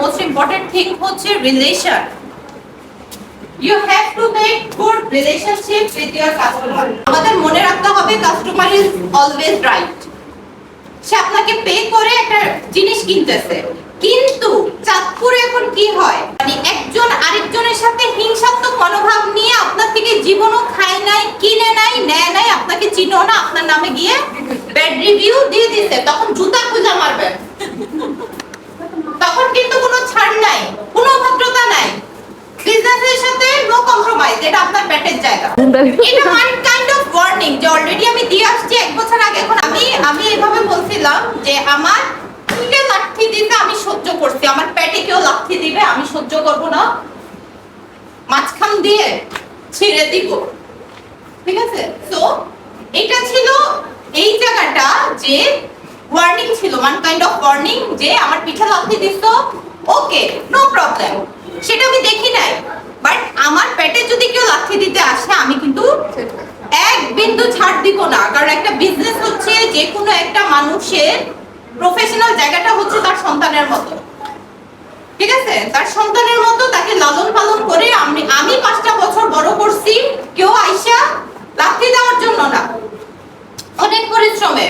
Most important thing হচ্ছে relation you have to make good relationship with your customer আমাদের মনে রাখতে হবে কাস্টমার ইজ অলওয়েজ রাইট সে আপনাকে পে করে একটা জিনিস কিনতেছে। কিন্তু চাঁদপুরে এখন কি হয়? মানে একজন আরেকজনের সাথে হিংসাত্মক মনোভাব নিয়ে আপনার থেকে জীবনও খায় নাই, কিনে নাই, নেয় নাই, আপনাকে চিনো না, আপনার নামে গিয়ে ব্যাড রিভিউ দিয়ে দিতে তখন জুতা খুঁজা মারবেন তখন কিন্তু কোনো ছাড় নাই কোনো ভদ্রতা নাই বিজনেসের সাথে নো এটা আপনার পেটের জায়গা। এটা ওয়ান কাইন্ড অফ ওয়ার্নিং যে অলরেডি আমি দিয়ে আসছি এক বছর আগে এখন আমি আমি এভাবে বলছিলাম যে আমার পিঠে লাঠি দিতে আমি সহ্য করছি আমার পেটে কেউ লাঠি দিবে আমি সহ্য করব না। মাঝখান দিয়ে ছিঁড়ে দিব। ঠিক আছে? তো এটা ছিল এই জায়গাটা যে ওয়ার্নিং ছিল ওয়ান কাইন্ড অফ ওয়ার্নিং যে আমার পিঠে লাথি দিছ ওকে নো প্রবলেম সেটা আমি দেখি নাই। আমার পেটে যদি কেউ লাথি দিতে আসে, আমি কিন্তু এক বিন্দু ছাড় দিব না। কারণ একটা বিজনেস হচ্ছে যে কোনো একটা মানুষের প্রফেশনাল জায়গাটা হচ্ছে তার সন্তানের মতো। ঠিক আছে? তার সন্তানের মতো তাকে লালন পালন করে আমি আমি পাঁচটা বছর বড় করছি, কেউ আইসা লাথি দেওয়ার জন্য না। অনেক পরিশ্রমে